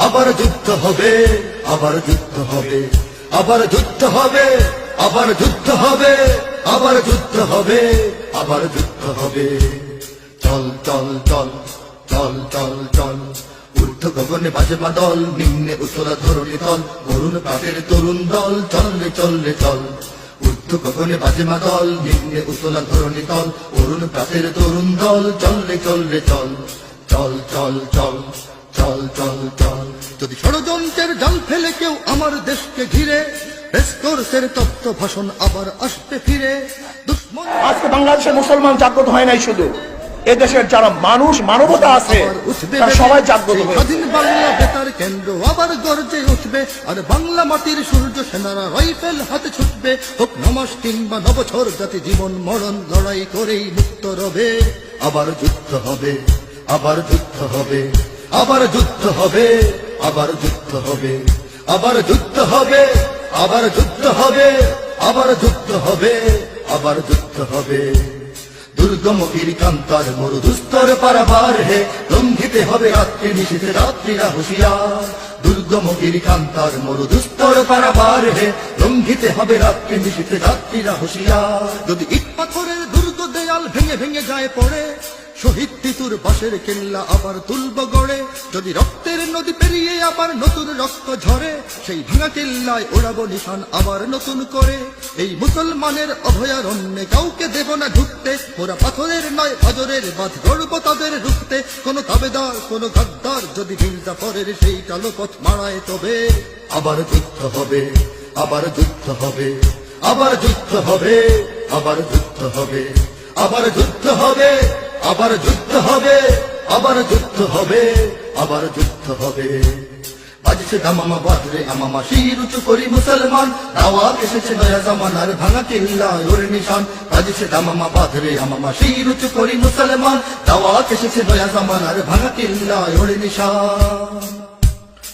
আবার যুদ্ধ হবে, আবার যুদ্ধ হবে। আবার যুদ্ধ হবে, আবার যুদ্ধ হবে, আবার যুদ্ধ হবে, আবার যুদ্ধ হবে। চল চল চল চল চল চল। ঊর্ধ্ব গগনে বাজে দল, নিম্নে উতলা ধরণী তল অরুণ পাটের তরুণ দল, চল রে চল রে, চল। ঊর্ধ্ব গগনে বাজে দল, নিম্নে উতলা ধরণী তল অরুণ প্রাতের তরুণ দল, চল রে, চল চল। চল চল চল। চল চল চল। যদি ষড়যন্ত্রের জাল ফেলে কেউ আমার দেশকে ঘিরে রেসকোর্সের তত্ত্ব ভাষণ আবার আসবে ফিরে। আজকে বাংলাদেশের মুসলমান জাগ্রত হয় নাই শুধু এদেশের যারা মানুষ মানবতা আছে আবার উঠবে তারা সবাই জাগ্রত স্বাধীন বাংলা বেতার কেন্দ্র আবার গর্জে উঠবে আর বাংলা মাটির সূর্য সেনারা রাইফেল হাতে ছুটবে। হোক নমাস কিংবা নবছর জাতি জীবন মরণ লড়াই করেই মুক্ত রবে। আবার যুদ্ধ হবে আবার যুদ্ধ হবে। আবার যুদ্ধ হবে, আবার যুদ্ধ হবে। আবার যুদ্ধ হবে, আবার যুদ্ধ হবে, আবার যুদ্ধ হবে, আবার যুদ্ধ হবে। দুর্গম কান্তার মরু দুস্তর পারাবার হে লঙ্ঘিতে হবে রাত্রি নিশীতে রাত্রিরা হুঁশিয়ার। দুর্গম কান্তার মরু দুস্তর পারাবার হে লঙ্ঘিতে হবে রাত্রি নিশীতে রাত্রিরা হুঁশিয়ার। যদি ইট পাথরের দুর্গ দেয়াল ভেঙে ভেঙে যায় পড়ে শহীদ তিতুর বাসের কেল্লা আবার তুলব গড়ে। যদি রক্তের নদী পেরিয়ে আবার নতুন রক্ত ঝরে, সেই ভাঙা কেল্লায় ওড়াবো নিশান আবার নতুন করে। এই মুসলমানের অভয়ারণ্যে কাউকে দেব না ঢুকতে। ওরা পাথরের নয়, হজরের বাদ গড়ব তাদের রুখতে। কোন তাবেদার, কোন গাদ্দার, যদি হিংসা পরের সেই কালো পথ মারায় তবে। আবার যুদ্ধ হবে, আবার যুদ্ধ হবে, আবার যুদ্ধ হবে, আবার যুদ্ধ হবে, আবার যুদ্ধ হবে। আবার যুদ্ধ হবে, আবার যুদ্ধ হবে, আবার যুদ্ধ হবে। বাজছে দামামা বাদরে আমামা, শির উঁচু করি মুসলমান। দাওয়াত এসেছে নয়া জামানার ভাঙা কিল্লা ওর নিশান। বাজছে দামামা বাদরে আমামা, শির উঁচু করি মুসলমান। দাওয়াত এসেছে নয়া জামানার ভাঙা কিল্লা ওর নিশান।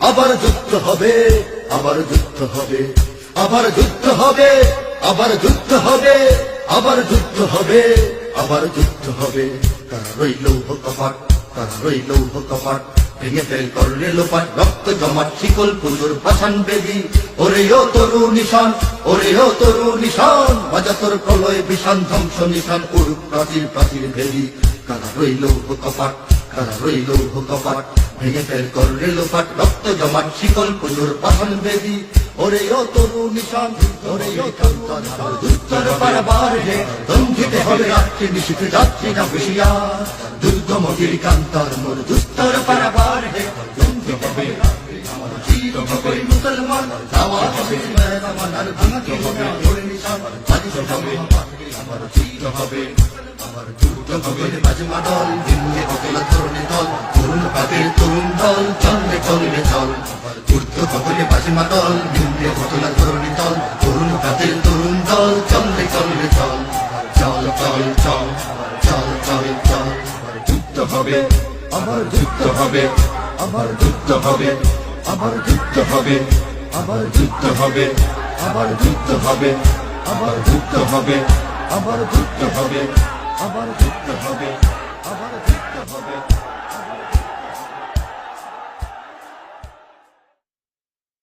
আবার যুদ্ধ হবে, আবার যুদ্ধ হবে, আবার যুদ্ধ হবে, আবার যুদ্ধ হবে, আবার যুদ্ধ হবে, আবার যুদ্ধ হবে। তারা রইল কপাট তারা রইল কপাট ভেঙে ফেল করলে লোপাট, রক্ত জমাট, শিকল পুজোর পাশান বেদি। ওরে ও তরু নিশান, ওরে ও তরু নিশান বাজা তোর প্রলয় বিশান ধ্বংস নিশান উড়ুক প্রাচীর প্রাচীর ভেদি। কারা রইল কপাট তারা রইল কপাট ভেঙে ফেল করলে লোপাট, রক্ত জমাট, শিকল পুজোর পাশান বেদি। ওরে ও তরু নিশান, ওরে ও তরু দুস্তর বারবার হে দম্ভিতে হবে রাত্রি নিশিতে যাত্রী না হুশিয়ার দুর্গম গিরিকান্তার মোর দুস্তর পারাবার হে দম্ভিতে হবে মুসলমান। তরুণ দল চললে চললে চল। ঊর্ধ্ব গগনে বাজমা দল দিল্লি অতলা ধরণী দল তরুণ পাতের তরুণ দল চললে চললে চল চল। চল চল চল চল চল যুদ্ধ হবে আমার যুদ্ধ হবে আমার যুদ্ধ হবে আমার যুদ্ধ হবে আমার যুদ্ধ হবে আমার যুদ্ধ হবে আমার যুদ্ধ হবে আমার যুদ্ধ হবে আমার যুদ্ধ হবে।